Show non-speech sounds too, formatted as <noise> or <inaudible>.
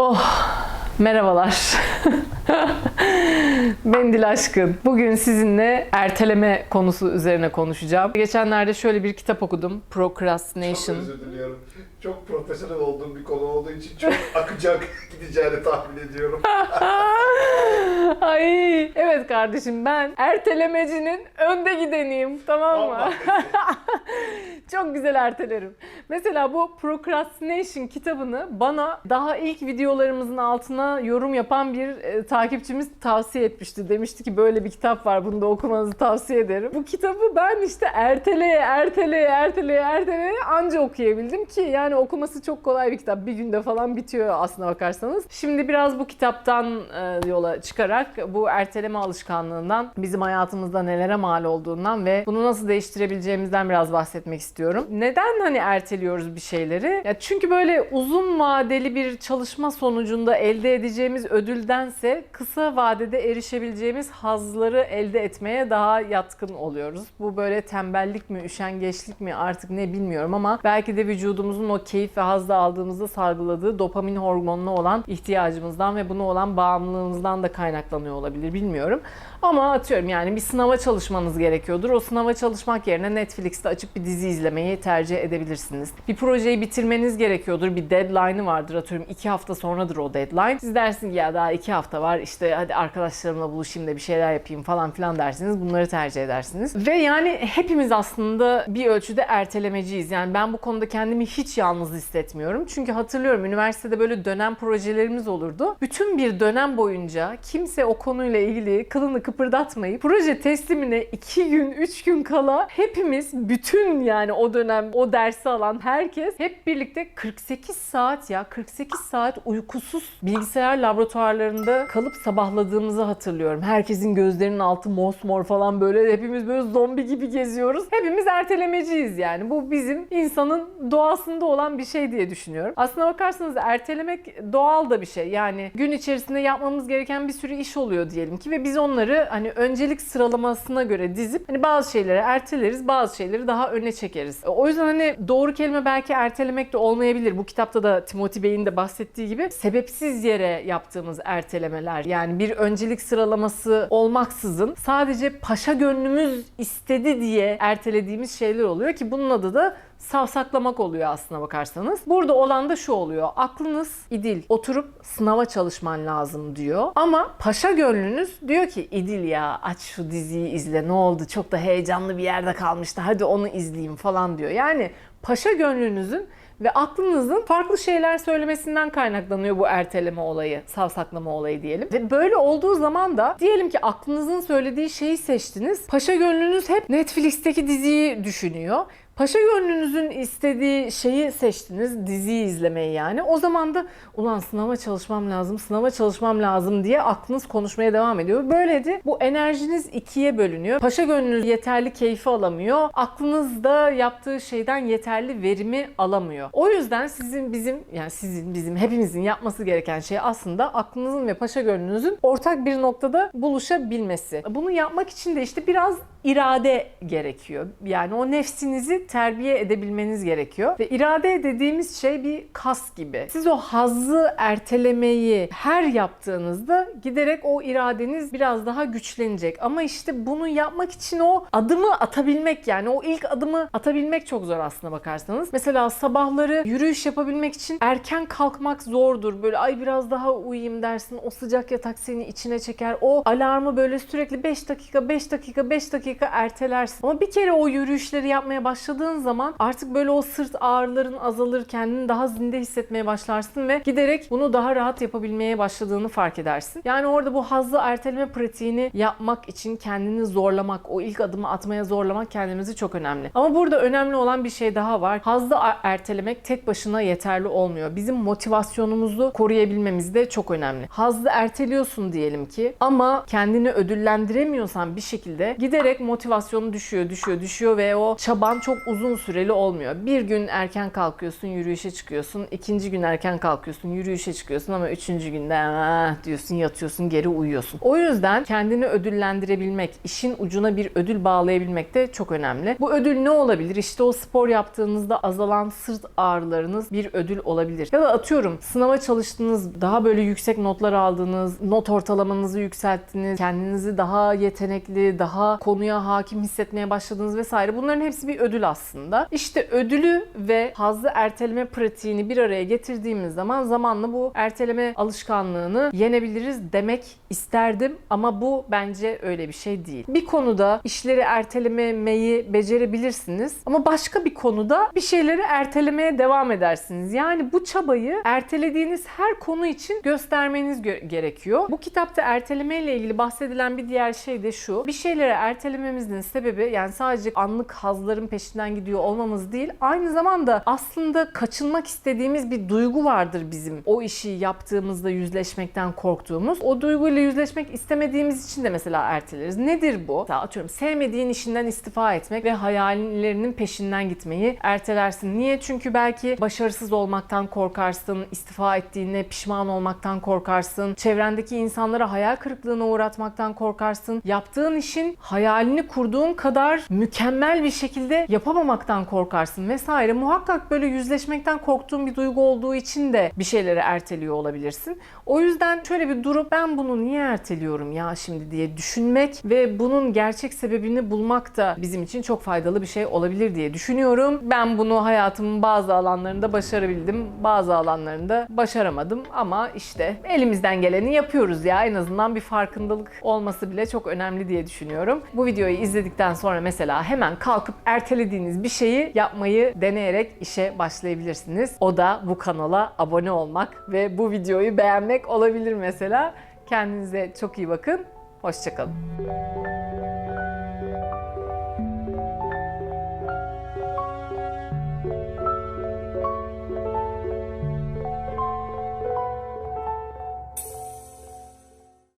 Oh, merhabalar. <laughs> ben Dil Aşkın. Bugün sizinle erteleme konusu üzerine konuşacağım. Geçenlerde şöyle bir kitap okudum. Çok Procrastination. özür diliyorum. Çok profesyonel olduğum bir konu olduğu için çok <laughs> akacak gideceğini tahmin ediyorum. <laughs> Ay, evet kardeşim ben ertelemecinin önde gideniyim tamam mı? Çok güzel ertelerim. Mesela bu Procrastination kitabını bana daha ilk videolarımızın altına yorum yapan bir e, takipçimiz tavsiye etmişti. Demişti ki böyle bir kitap var bunu da okumanızı tavsiye ederim. Bu kitabı ben işte erteleye erteleye erteleye erteleye anca okuyabildim ki yani okuması çok kolay bir kitap. Bir günde falan bitiyor aslına bakarsanız. Şimdi biraz bu kitaptan e, yola çıkarak bu erteleme alışkanlığından bizim hayatımızda nelere mal olduğundan ve bunu nasıl değiştirebileceğimizden biraz bahsetmek istiyorum. Neden hani erteliyoruz bir şeyleri? Ya çünkü böyle uzun vadeli bir çalışma sonucunda elde edeceğimiz ödüldense kısa vadede erişebileceğimiz hazları elde etmeye daha yatkın oluyoruz. Bu böyle tembellik mi, üşengeçlik mi artık ne bilmiyorum ama belki de vücudumuzun o keyif ve hazzı aldığımızda salgıladığı dopamin hormonuna olan ihtiyacımızdan ve buna olan bağımlılığımızdan da kaynaklanıyor olabilir bilmiyorum. Ama atıyorum yani bir sınava çalışmanız gerekiyordur. O sınava çalışmak yerine Netflix'te açıp bir dizi izlemeyi tercih edebilirsiniz. Bir projeyi bitirmeniz gerekiyordur. Bir deadline'ı vardır atıyorum. iki hafta sonradır o deadline. Siz dersiniz ki ya daha iki hafta var işte hadi arkadaşlarımla buluşayım da bir şeyler yapayım falan filan dersiniz. Bunları tercih edersiniz. Ve yani hepimiz aslında bir ölçüde ertelemeciyiz. Yani ben bu konuda kendimi hiç yalnız hissetmiyorum. Çünkü hatırlıyorum üniversitede böyle dönem projelerimiz olurdu. Bütün bir dönem boyunca kimse o konuyla ilgili kılını kıpırdatmayıp proje teslimine iki gün, üç gün kala hepimiz bütün yani o dönem o dersi alan herkes hep birlikte 48 saat ya 48 saat uykusuz bilgisayar laboratuvarlarında kalıp sabahladığımızı hatırlıyorum. Herkesin gözlerinin altı mosmor falan böyle hepimiz böyle zombi gibi geziyoruz. Hepimiz ertelemeciyiz yani. Bu bizim insanın doğasında olan bir şey diye düşünüyorum. Aslına bakarsanız ertelemek doğal da bir şey. Yani gün içerisinde yapmamız gereken bir sürü iş oluyor diyelim ki ve biz onları hani öncelik sıralamasına göre dizip hani bazı şeyleri erteleriz, bazı şeyleri daha öne çekeriz. O yüzden hani doğru kelime belki ertelemek de olmayabilir. Bu kitapta da Timothy Bey'in de bahsettiği gibi sebepsiz yere yaptığımız ertelemeler. Yani bir öncelik sıralaması olmaksızın sadece paşa gönlümüz istedi diye ertelediğimiz şeyler oluyor ki bunun adı da savsaklamak oluyor aslına bakarsanız. Burada olan da şu oluyor. Aklınız idil. Oturup sınava çalışman lazım diyor. Ama paşa gönlünüz diyor ki idil ya aç şu diziyi izle ne oldu çok da heyecanlı bir yerde kalmıştı hadi onu izleyeyim falan diyor. Yani paşa gönlünüzün ve aklınızın farklı şeyler söylemesinden kaynaklanıyor bu erteleme olayı, savsaklama olayı diyelim. Ve böyle olduğu zaman da diyelim ki aklınızın söylediği şeyi seçtiniz. Paşa gönlünüz hep Netflix'teki diziyi düşünüyor. Paşa gönlünüzün istediği şeyi seçtiniz, diziyi izlemeyi yani. O zaman da ulan sınava çalışmam lazım, sınava çalışmam lazım diye aklınız konuşmaya devam ediyor. Böylece bu enerjiniz ikiye bölünüyor. Paşa gönlünüz yeterli keyfi alamıyor. Aklınız da yaptığı şeyden yeterli verimi alamıyor. O yüzden sizin bizim yani sizin bizim hepimizin yapması gereken şey aslında aklınızın ve paşa gönlünüzün ortak bir noktada buluşabilmesi. Bunu yapmak için de işte biraz irade gerekiyor. Yani o nefsinizi terbiye edebilmeniz gerekiyor. Ve irade dediğimiz şey bir kas gibi. Siz o hazzı ertelemeyi her yaptığınızda giderek o iradeniz biraz daha güçlenecek. Ama işte bunu yapmak için o adımı atabilmek yani o ilk adımı atabilmek çok zor aslına bakarsanız. Mesela sabahları yürüyüş yapabilmek için erken kalkmak zordur. Böyle ay biraz daha uyuyayım dersin. O sıcak yatak seni içine çeker. O alarmı böyle sürekli 5 dakika 5 dakika 5 dakika ertelersin. Ama bir kere o yürüyüşleri yapmaya başladığın zaman artık böyle o sırt ağrıların azalır, kendini daha zinde hissetmeye başlarsın ve giderek bunu daha rahat yapabilmeye başladığını fark edersin. Yani orada bu hazzı erteleme pratiğini yapmak için kendini zorlamak, o ilk adımı atmaya zorlamak kendimizi çok önemli. Ama burada önemli olan bir şey daha var. Hazzı a- ertelemek tek başına yeterli olmuyor. Bizim motivasyonumuzu koruyabilmemiz de çok önemli. Hazzı erteliyorsun diyelim ki ama kendini ödüllendiremiyorsan bir şekilde giderek giderek motivasyonu düşüyor, düşüyor, düşüyor ve o çaban çok uzun süreli olmuyor. Bir gün erken kalkıyorsun, yürüyüşe çıkıyorsun. ikinci gün erken kalkıyorsun, yürüyüşe çıkıyorsun ama üçüncü günde "Ah," diyorsun, yatıyorsun, geri uyuyorsun. O yüzden kendini ödüllendirebilmek, işin ucuna bir ödül bağlayabilmek de çok önemli. Bu ödül ne olabilir? İşte o spor yaptığınızda azalan sırt ağrılarınız bir ödül olabilir. Ya da atıyorum sınava çalıştınız, daha böyle yüksek notlar aldınız, not ortalamanızı yükselttiniz, kendinizi daha yetenekli, daha konuya hakim hissetmeye başladınız vesaire. Bunların hepsi bir ödül aslında. İşte ödülü ve hazzı erteleme pratiğini bir araya getirdiğimiz zaman zamanla bu erteleme alışkanlığını yenebiliriz demek isterdim ama bu bence öyle bir şey değil. Bir konuda işleri ertelememeyi becerebilirsiniz ama başka bir konuda bir şeyleri ertelemeye devam edersiniz. Yani bu çabayı ertelediğiniz her konu için göstermeniz gö- gerekiyor. Bu kitapta erteleme ile ilgili bahsedilen bir diğer şey de şu. Bir şeyleri ertelememizin sebebi yani sadece anlık hazların peşinden gidiyor olmamız değil. Aynı zamanda aslında kaçınmak istediğimiz bir duygu vardır bizim. O işi yaptığımızda yüzleşmekten korktuğumuz. O duyguyla yüzleşmek istemediğimiz için de mesela erteleriz. Nedir bu? Mesela atıyorum sevmediğin işinden istifa etmek ve hayallerinin peşinden gitmeyi ertelersin. Niye? Çünkü belki başarısız olmaktan korkarsın, istifa ettiğine pişman olmaktan korkarsın, çevrendeki insanlara hayal kırıklığına uğratmaktan korkarsın. Yaptığın işin hayalini kurduğun kadar mükemmel bir şekilde yapamamaktan korkarsın vesaire. Muhakkak böyle yüzleşmekten korktuğun bir duygu olduğu için de bir şeyleri erteliyor olabilirsin. O yüzden şöyle bir durup ben bunu niye erteliyorum ya şimdi diye düşünmek ve bunun gerçek sebebini bulmak da bizim için çok faydalı bir şey olabilir diye düşünüyorum. Ben bunu hayatımın bazı alanlarında başarabildim, bazı alanlarında başaramadım ama işte elimizden geleni yapıyoruz ya. En azından bir farkındalık olması bile çok önemli diye düşünüyorum. Bu videoyu izledikten sonra mesela hemen kalkıp ertelediğiniz bir şeyi yapmayı deneyerek işe başlayabilirsiniz. O da bu kanala abone olmak ve bu videoyu beğenmek olabilir mesela. Kendinize çok iyi bakın. Hoşçakalın.